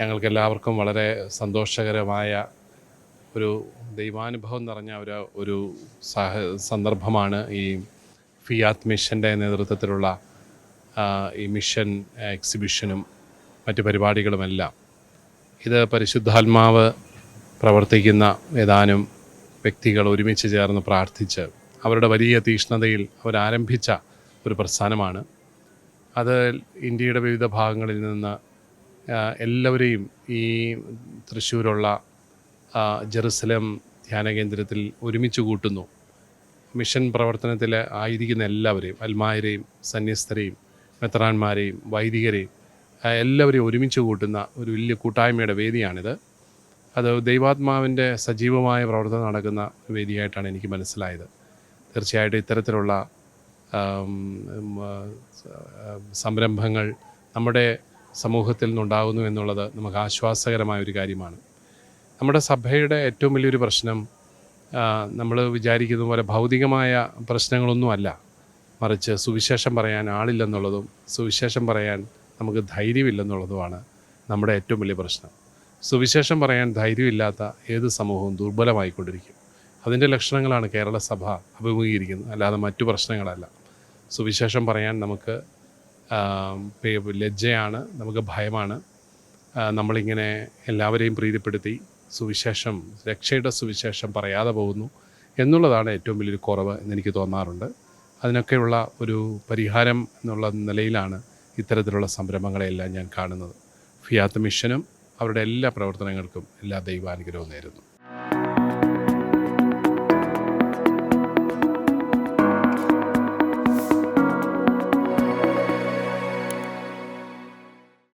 ഞങ്ങൾക്ക് എല്ലാവർക്കും വളരെ സന്തോഷകരമായ ഒരു ദൈവാനുഭവം നിറഞ്ഞ ഒരു ഒരു സാഹ സന്ദർഭമാണ് ഈ ഫിയാത്ത് മിഷന്റെ നേതൃത്വത്തിലുള്ള ഈ മിഷൻ എക്സിബിഷനും മറ്റു പരിപാടികളുമെല്ലാം. ഇത് പരിശുദ്ധാത്മാവ് പ്രവർത്തിക്കുന്ന ഏതാനും വ്യക്തികൾ ഒരുമിച്ച് ചേർന്ന് പ്രാർത്ഥിച്ച് അവരുടെ വലിയ തീഷ്ണതയിൽ അവരാരംഭിച്ച ഒരു പ്രസ്ഥാനമാണ്. അത് ഇന്ത്യയുടെ വിവിധ ഭാഗങ്ങളിൽ നിന്ന് എല്ലാവരെയും ഈ തൃശ്ശൂരുള്ള ജെറുസലം ധ്യാന കേന്ദ്രത്തിൽ ഒരുമിച്ച് കൂട്ടുന്നു. മിഷൻ പ്രവർത്തനത്തിൽ ആയിരിക്കുന്ന എല്ലാവരെയും അൽമായരെയും സന്യസ്തരെയും മെത്രാന്മാരെയും വൈദികരെയും എല്ലാവരെയും ഒരുമിച്ച് കൂട്ടുന്ന ഒരു വലിയ കൂട്ടായ്മയുടെ വേദിയാണിത്. അത് ദൈവാത്മാവിന്റെ സജീവമായ പ്രവർത്തനം നടക്കുന്ന വേദിയായിട്ടാണ് എനിക്ക് മനസ്സിലായത്. തീർച്ചയായിട്ടും ഇത്തരത്തിലുള്ള സംരംഭങ്ങൾ നമ്മുടെ സമൂഹത്തിൽ നിന്നുണ്ടാകുന്നു എന്നുള്ളത് നമുക്ക് ആശ്വാസകരമായ ഒരു കാര്യമാണ്. നമ്മുടെ സഭയുടെ ഏറ്റവും വലിയൊരു പ്രശ്നം നമ്മൾ വിചാരിക്കുന്ന പോലെ ഭൗതികമായ പ്രശ്നങ്ങളൊന്നുമല്ല മറിച്ച് സുവിശേഷം പറയാൻ ആളില്ലെന്നുള്ളതും സുവിശേഷം പറയാൻ നമുക്ക് ധൈര്യമില്ലെന്നുള്ളതുമാണ് നമ്മുടെ ഏറ്റവും വലിയ പ്രശ്നം. സുവിശേഷം പറയാൻ ധൈര്യമില്ലാത്ത ഏത് സമൂഹവും ദുർബലമായിക്കൊണ്ടിരിക്കും. അതിന്റെ ലക്ഷണങ്ങളാണ് കേരള സഭ അഭിമുഖീകരിക്കുന്നത് അല്ലാതെ മറ്റു പ്രശ്നങ്ങളല്ല. സുവിശേഷം പറയാൻ നമുക്ക് ലജ്ജയാണ് നമുക്ക് ഭയമാണ്. നമ്മളിങ്ങനെ എല്ലാവരെയും പ്രീതിപ്പെടുത്തി സുവിശേഷം രക്ഷയുടെ സുവിശേഷം പറയാതെ പോകുന്നു എന്നുള്ളതാണ് ഏറ്റവും വലിയൊരു കുറവ് എന്നെനിക്ക് തോന്നാറുണ്ട്. അതിനൊക്കെയുള്ള ഒരു പരിഹാരം എന്നുള്ള നിലയിലാണ് ഇത്തരത്തിലുള്ള സംരംഭങ്ങളെല്ലാം ഞാൻ കാണുന്നത്. ഫിയാത്ത് മിഷനും അവരുടെ എല്ലാ പ്രവർത്തനങ്ങൾക്കും എല്ലാ ദൈവാനുഗ്രഹവും നേരുന്നു.